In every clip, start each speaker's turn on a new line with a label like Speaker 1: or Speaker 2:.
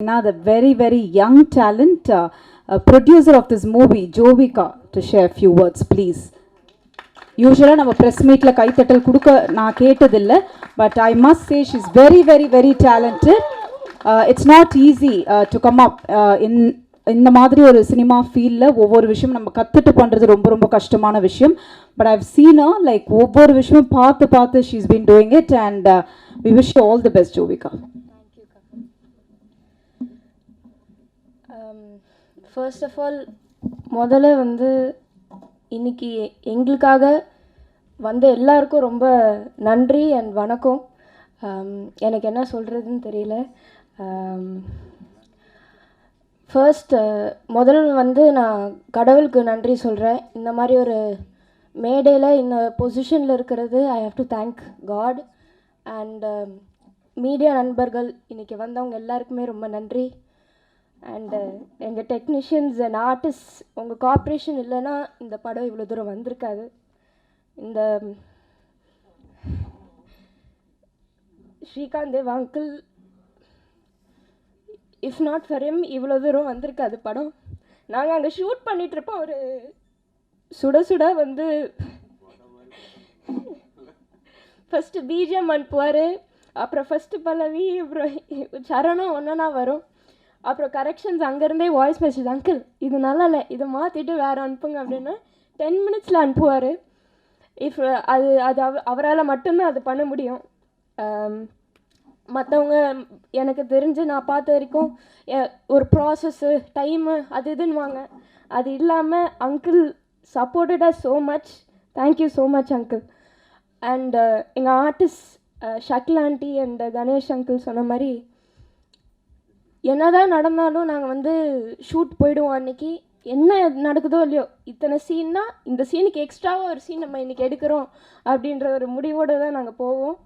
Speaker 1: Now, the very, very young talent, uh, uh, producer of this movie, Jovika, to share a few words, please. யூஸ்வலாக நம்ம press மீட்டில் கைத்தட்டல் கொடுக்க நான் கேட்டதில்லை but I must say she is very very very talented it's not easy to come up in இந்த மாதிரி ஒரு சினிமா ஃபீல்டில் ஒவ்வொரு விஷயம் நம்ம கற்றுட்டு பண்ணுறது ரொம்ப ரொம்ப கஷ்டமான விஷயம். பட் ஐவ் சீனா லைக் ஒவ்வொரு விஷயமும் பார்த்து பார்த்து she is been doing it and we wish all the best Jovika
Speaker 2: first of all முதல்ல வந்து இன்னைக்கு எங்களுக்காக வந்த எல்லாருக்கும் ரொம்ப நன்றி அண்ட் வணக்கம். எனக்கு என்ன சொல்கிறதுன்னு தெரியல. ஃபர்ஸ்ட் முதல் வந்து நான் கடவுளுக்கு நன்றி சொல்கிறேன் இந்த மாதிரி ஒரு மேடையில் இந்த பொசிஷனில் இருக்கிறது I have to thank God and media நண்பர்கள் இன்றைக்கி வந்தவங்க எல்லாருக்குமே ரொம்ப நன்றி. அண்டு எங்கள் டெக்னீஷியன்ஸ் அண்ட் ஆர்டிஸ்ட் உங்கள் கோஆப்ரேஷன் இல்லைன்னா இந்த படம் இவ்வளோ தூரம் வந்திருக்காது. இந்த Srikanth Dev uncle if not for em இவ்வளோ தூரம் வந்திருக்காது படம். நாங்கள் அங்கே ஷூட் பண்ணிகிட்ருப்போம் ஒரு சுட சுட வந்து ஃபஸ்ட்டு பிஜிஎம் அனுப்புவார் அப்புறம் ஃபஸ்ட்டு பல்லவி அப்புறம் சரணம் ஒன்றா வரும். அப்புறம் கரெக்ஷன்ஸ் அங்கேருந்தே வாய்ஸ் மெசேஜ் அங்கிள் இது நல்லா இல்லை இதை மாற்றிட்டு வேறு அனுப்புங்க அப்படின்னா டென் மினிட்ஸில் அனுப்புவார். இஃப் அது அது அவ அவரால் மட்டும்தான் அது பண்ண முடியும். மற்றவங்க எனக்கு தெரிஞ்சு நான் பார்த்த வரைக்கும் ஒரு ப்ராசஸ்ஸு டைமு அது இதுன்னுவாங்க. அது இல்லாமல் uncle சப்போர்ட்டடாக so much thank you so much uncle and எங்கள் ஆர்டிஸ்ட் ஷக்லாண்டி அண்ட் கணேஷ் அங்கிள் சொன்ன மாதிரி என்னதான் நடந்தாலும் நாங்கள் வந்து ஷூட் போயிடுவோம் அன்றைக்கி என்ன நடக்குதோ இல்லையோ இத்தனை சீன்னா இந்த சீனுக்கு எக்ஸ்ட்ராவாக ஒரு சீன் நம்ம இன்றைக்கி எடுக்கிறோம் அப்படின்ற ஒரு முடிவோடு தான் நாங்கள் போவோம்.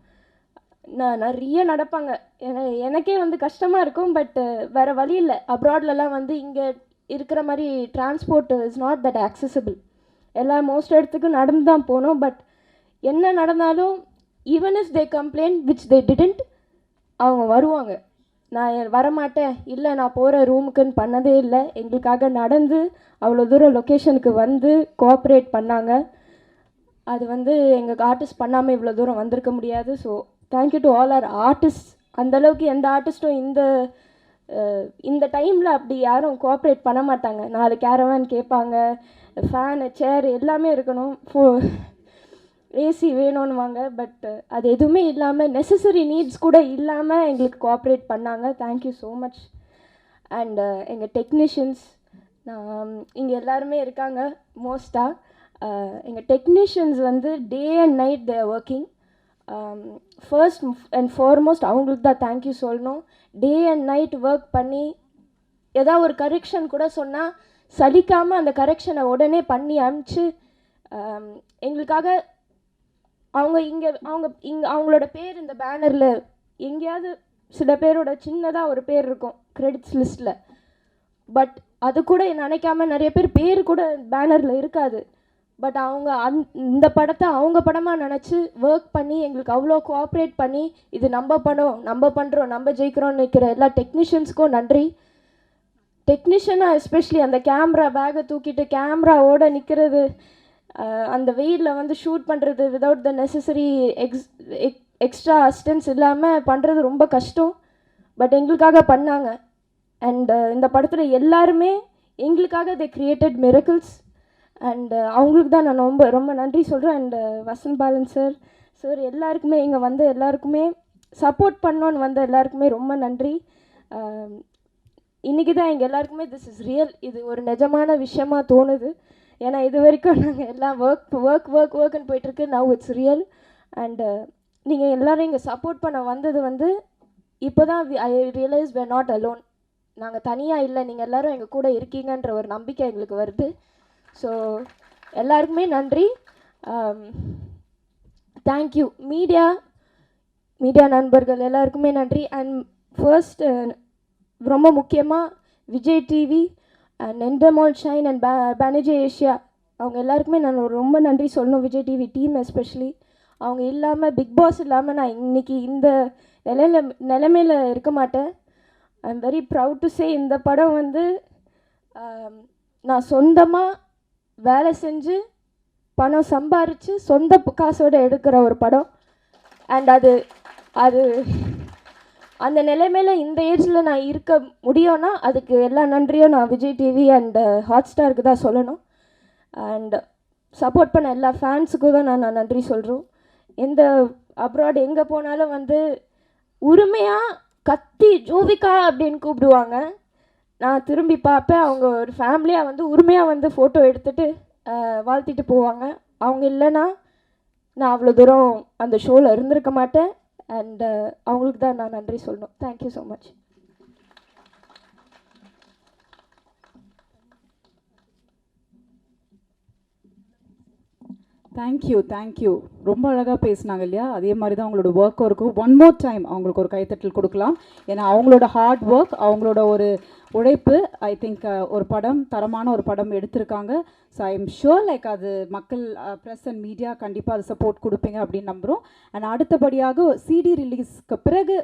Speaker 2: நான் நிறைய நடப்பாங்க. என எனக்கே வந்து கஷ்டமாக இருக்கும் பட் வேறு வழி இல்லை. அப்ராட்லலாம் வந்து இங்கே இருக்கிற மாதிரி transport is not that accessible. எல்லா மோஸ்ட் இடத்துக்கும் நடந்து தான் போனோம் பட் என்ன நடந்தாலும் even is they complaint which they didn't அவங்க வருவாங்க. நான் வரமாட்டேன்? இல்லை நான் போகிற ரூமுக்குன்னு பண்ணதே இல்லை. எங்களுக்காக நடந்து அவ்வளோ தூரம் லொக்கேஷனுக்கு வந்து கோஆப்ரேட் பண்ணாங்க. அது வந்து எங்கள் ஆர்டிஸ்ட் பண்ணாமல் இவ்வளோ தூரம் வந்திருக்க முடியாது. So thank you to all R artist அந்தளவுக்கு எந்த ஆர்டிஸ்ட்டும் இந்த இந்த டைமில் அப்படி யாரும் கோஆப்ரேட் பண்ண மாட்டாங்க. நாலு கேரவான் கேட்பாங்க. ஃபேனு சேர் எல்லாமே இருக்கணும். ஃபோ ஏசி வேணும்னுவாங்க பட் அது எதுவுமே இல்லாமல் நெசசரி நீட்ஸ் கூட இல்லாமல் எங்களுக்கு கோஆப்ரேட் பண்ணாங்க. Thank you so much and எங்கள் டெக்னீஷியன்ஸ் நான் இங்கே எல்லாருமே இருக்காங்க மோஸ்ட்டாக எங்கள் டெக்னீஷியன்ஸ் வந்து day and night they working first and foremost அவங்களுக்கு தான் தேங்க்யூ சொல்லணும். டே அண்ட் நைட் ஒர்க் பண்ணி ஏதாவது ஒரு கரெக்ஷன் கூட சொன்னால் சலிக்காமல் அந்த கரெக்ஷனை உடனே பண்ணி அனுப்பிச்சு um, எங்களுக்காக அவங்க இங்கே அவங்க இங்கே அவங்களோட பேர் இந்த பேனரில் எங்கேயாவது சில பேரோட சின்னதாக ஒரு பேர் இருக்கும் கிரெடிட்ஸ் லிஸ்ட்டில் பட் அது கூட நினைக்காம நிறைய பேர் பேர் கூட பேனரில் இருக்காது. பட் அவங்க அந் இந்த படத்தை அவங்க படமாக நினச்சி ஒர்க் பண்ணி எங்களுக்கு அவ்வளோ கோஆப்ரேட் பண்ணி இது நம்ம படம் நம்ம பண்ணுறோம் நம்ம ஜெயிக்கிறோம்னு நிற்கிற எல்லா டெக்னீஷியன்ஸ்க்கும் நன்றி. டெக்னீஷியனாக எஸ்பெஷலி அந்த கேமரா பேக்கை தூக்கிட்டு கேமராவோடு நிற்கிறது அந்த வெயிலில் வந்து ஷூட் பண்ணுறது without the necessary X extra assistance இல்லாமல் பண்ணுறது ரொம்ப கஷ்டம். பட் எங்களுக்காக பண்ணாங்க. அண்ட் இந்த படத்தில் எல்லாருமே எங்களுக்காக தே கிரியேட்டட் மிரக்கிள்ஸ் அண்ட் அவங்களுக்கு தான் நான் ரொம்ப ரொம்ப நன்றி சொல்கிறேன் and Vasanth Balan sir sir எல்லாருக்குமே இங்கே வந்த எல்லாருக்குமே சப்போர்ட் பண்ணோன்னு வந்த எல்லாருக்குமே ரொம்ப நன்றி. இன்றைக்கி தான் எங்கள் எல்லாருக்குமே திஸ் இஸ் ரியல் இது ஒரு நிஜமான விஷயமா தோணுது. ஏன்னா இது வரைக்கும் நாங்கள் எல்லாம் ஒர்க் ஒர்க் ஒர்க் ஒர்க்குன்னு போயிட்டுருக்கு. Now it's real and uh, நீங்கள் எல்லோரும் இங்கே சப்போர்ட் பண்ண வந்தது வந்து இப்போ தான் I realize we not alone நாங்கள் தனியாக இல்லை. நீங்கள் எல்லோரும் எங்கள் கூட இருக்கீங்கன்ற ஒரு நம்பிக்கை எங்களுக்கு வருது. ஸோ எல்லாருக்குமே நன்றி. தேங்க்யூ மீடியா மீடியா நண்பர்கள் எல்லாருக்குமே நன்றி. அண்ட் ஃபர்ஸ்ட் uh, ரொம்ப முக்கியமாக Vijay TV and Endemol Shine and Pay Asia. அவங்க எல்லாருக்குமே நான் ரொம்ப நன்றி சொல்லணும் விஜய் டிவி டீம் எஸ்பெஷலி. அவங்க இல்லாமல் பிக் பாஸ் இல்லாமல் நான் இன்னைக்கு இந்த நிலையில நிலைமையில் இருக்க மாட்டேன். I am very proud to say இந்த படம் வந்து நான் சொந்தமாக வேலை செஞ்சு பணம் சம்பாரித்து சொந்த காசோடு எடுக்கிற ஒரு படம். அண்ட் அது அது அந்த நிலைமையில் இந்த ஏஜில் நான் இருக்க முடியும்னா அதுக்கு எல்லா நன்றியும் நான் விஜய் டிவி அண்ட் ஹாட் ஸ்டாருக்கு தான் சொல்லணும். அண்ட் சப்போர்ட் பண்ண எல்லா ஃபேன்ஸுக்கும் தான் நான் நான் நன்றி சொல்கிறோம் எந்த அப்ராட் எங்கே போனாலும் வந்து உரிமையாக கத்தி ஜூவிக்கா அப்படின்னு கூப்பிடுவாங்க. நான் திரும்பி பார்ப்பேன். அவங்க ஒரு ஃபேமிலியாக வந்து உரிமையாக வந்து ஃபோட்டோ எடுத்துகிட்டு வாழ்த்திட்டு போவாங்க. அவங்க இல்லைன்னா நான் அவ்வளோ தூரம் அந்த ஷோவில் இருந்திருக்க மாட்டேன். அண்ட் uh, அவங்களுக்கு தான் நான் நன்றி சொல்லணும். Thank you so much
Speaker 1: thank you thank you ரொம்ப அழகாக பேசினாங்க இல்லையா? அதே மாதிரி தான் அவங்களோட ஒர்க்கும் இருக்கும் ஒன் மோர் டைம் அவங்களுக்கு ஒரு கைத்தட்டல் கொடுக்கலாம். ஏன்னா அவங்களோட ஹார்ட் ஒர்க் அவங்களோட ஒரு உழைப்பு ஐ திங்க் ஒரு படம் தரமான ஒரு படம் எடுத்திருக்காங்க. So I am sure like அது மக்கள் ப்ரெஸ் அண்ட் மீடியா கண்டிப்பாக அது சப்போர்ட் கொடுப்பீங்க அப்படின்னு நம்புகிறோம் அண்ட் அடுத்தபடியாக சிடி ரிலீஸ்க்கு பிறகு